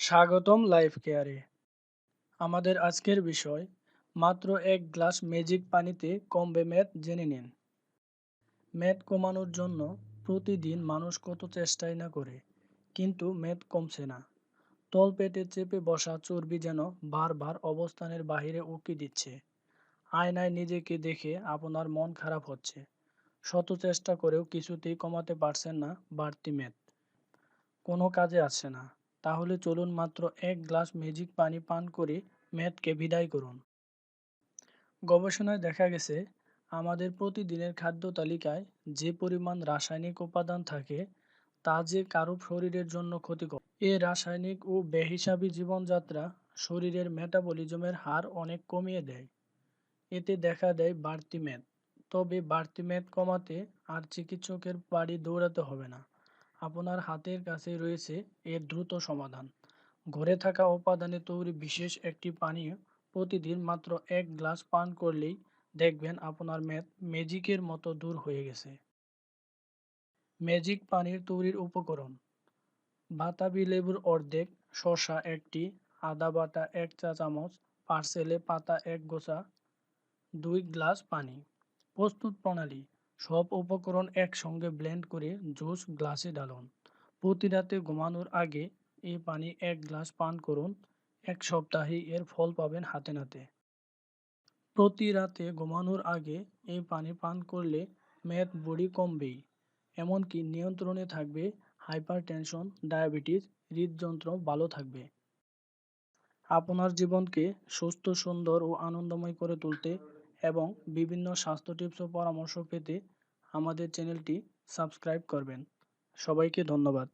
স্বাগতম লাইফ কেয়ারে। আমাদের আজকের বিষয়, মাত্র এক গ্লাস ম্যাজিক পানিতে কমবে মেদ জেনে নিন। মেদ কমানোর জন্য প্রতিদিন মানুষ কত চেষ্টাই না করে, কিন্তু মেদ কমছে না। তল পেটে চেপে বসা চর্বি যেন বারবার অবস্থানের বাহিরে উকি দিচ্ছে। আয়নায় নিজেকে দেখে আপনার মন খারাপ হচ্ছে। শত চেষ্টা করেও কিছুতেই কমাতে পারছেন না বাড়তি মেদ কোনো কাজে আসছে না। তাহলে চলুন মাত্র এক গ্লাস ম্যাজিক পানি পান করে মেদকে বিদায় করুন। গবেষণায় দেখা গেছে, আমাদের প্রতিদিনের খাদ্য তালিকায় যে পরিমাণ রাসায়নিক উপাদান থাকে, তা যে কারও শরীরের জন্য ক্ষতিকর। এ রাসায়নিক ও বেহিসাবি জীবনযাত্রা শরীরের মেটাবলিজমের হার অনেক কমিয়ে দেয়। এতে দেখা দেয় বাড়তি মেদ তবে বাড়তি মেদ কমাতে আর চিকিৎসকের বাড়ি দৌড়াতে হবে না। আপনার হাতের কাছে রয়েছে এর দ্রুত সমাধান। ঘরে থাকা উপাদানে তৈরি বিশেষ একটি পানীয় প্রতিদিন মাত্র এক গ্লাস পান করলেই দেখবেন আপনার মেদ ম্যাজিকের মতো দূর হয়ে গেছে। ম্যাজিক পানির তৈরির উপকরণ। বাতাবি লেবুর অর্ধেক, শসা একটি, আদা বাটা এক চা চামচ, পার্সেলে পাতা এক গোছা, দুই গ্লাস পানি। প্রস্তুত প্রণালী। সব উপকরণ একসঙ্গে ব্লেন্ড করে জুস গ্লাসে ঢালুন প্রতি রাতে ঘুমানোর আগে এই পানি এক গ্লাস পান করুন। এক সপ্তাহে এর ফল পাবেন হাতে নাতে। প্রতি রাতে ঘুমানোর আগে এই পানি পান করলে মেদ বড়ি কমবেই, এমনকি নিয়ন্ত্রণে থাকবে হাইপার টেনশন ডায়াবেটিস হৃদযন্ত্র ভালো থাকবে। আপনার জীবনকে সুস্থ, সুন্দর ও আনন্দময় করে তুলতে এবং বিভিন্ন স্বাস্থ্য টিপস ও পরামর্শ পেতে আমাদের চ্যানেলটি সাবস্ক্রাইব করবেন। সবাইকে ধন্যবাদ।